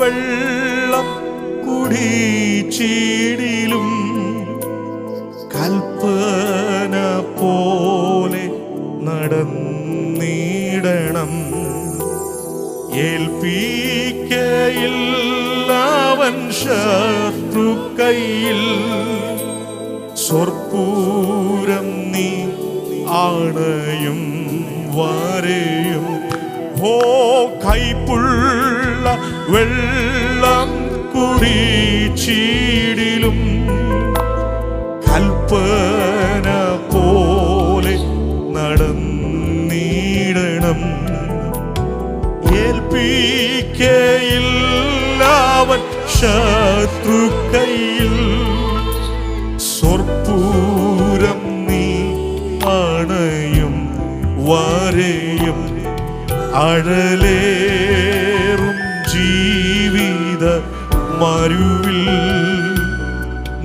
വെള്ളം ചീടിലും കൽപ്പന പോലെ നടന്നിടണം. ഏൽപ്പിക്കയില്ലവൻ ശത്രുക്കയിൽ സ്വർപ്പൂരം നീ ആണയും വരെയും ഹോ കൈപ്പുള്ള വെള്ളം കുടിച്ചിടിലും കൽപ്പന പോലെ നടന്നിടണം. ഏൽപ്പിക്കയില്ലാവൻ ശത്രുക്കയിൽ സ്വർപ്പൂരം നീ അണയും വരെയും അഴലേറും ജീവിത മരുവിൽ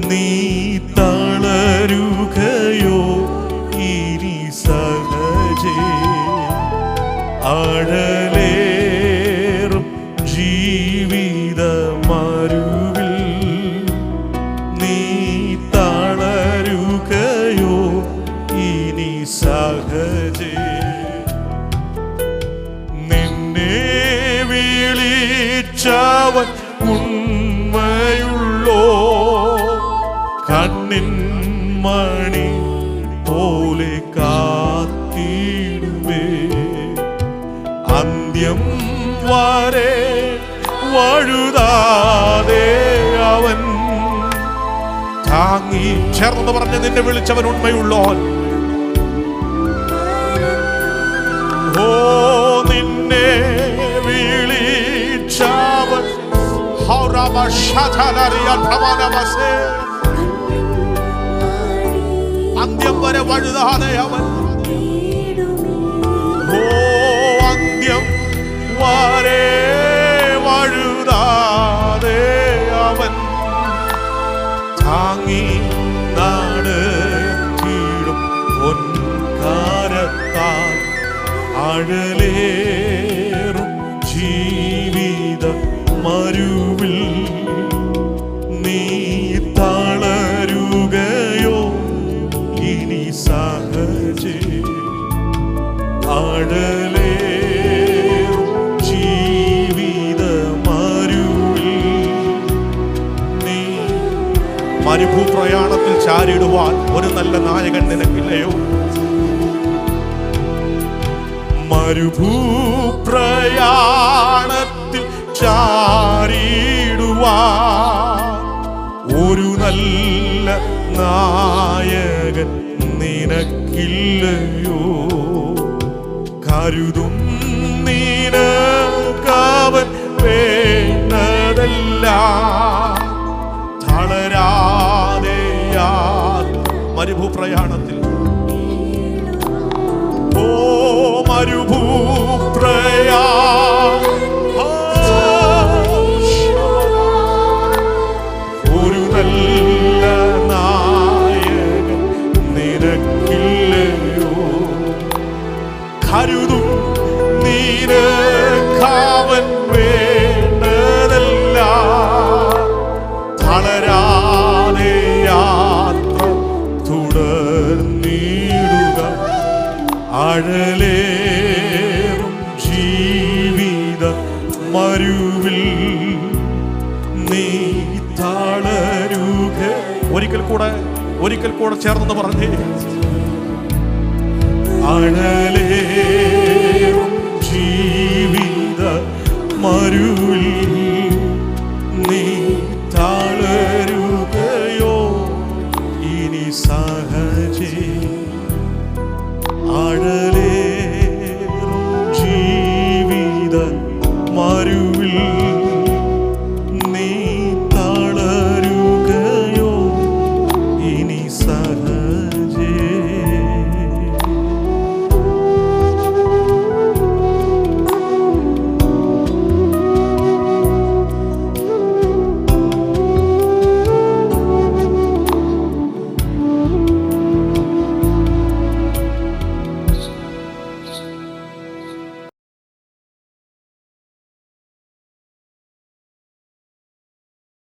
നീ തളരുകയോ ഇനി സഹജേ. അഴലേറും ജീവിത വിളിച്ചവൻ ഉണ്മയുള്ളോ കണ്ണിൻ മണി പോലെ കാത്തിടുവേ. അന്ത്യം വരെ വഴുതാതെ അവൻ. താങ്ങി ചേർന്ന് പറഞ്ഞ് നിന്നെ വിളിച്ചവൻ ഉണ്മയുള്ളോൻ അന്ത്യം വരെ വഴുതാതെ അവൻ. ഓ അന്ത്യം വരെ വഴുതാതെ അവൻ. താങ്ങി നാടത്തിടും പൊൻകാരത്താൽ അഴലേറും മരുവിൽ നീ ഇനി ആടലേ ചാരിടുവാൻ ഒരു നല്ല നായകൻ നിനക്കില്ലയോ? മരുഭൂപ്രയാണത്തിൽ ചാരിടുവാൻ ഒരു നല്ല നായകൻ നിനക്കില്ലയോ? കരുതും നീനകവൻ വേണ്ടതല്ല. തളരാതെയാ മരുഭൂപ്രയാണത്തിൽ. ഓ മരുഭൂപ്രയാ മരുവിൽ നീ താളരൂക ഒരിക്കൽ കൂടെ ഒരിക്കൽ കൂടെ ചേർന്നെന്ന് പറഞ്ഞേ. അണലേ ജീവിത മരുവിൽ നീ താളരുകയോ ഇനി സാ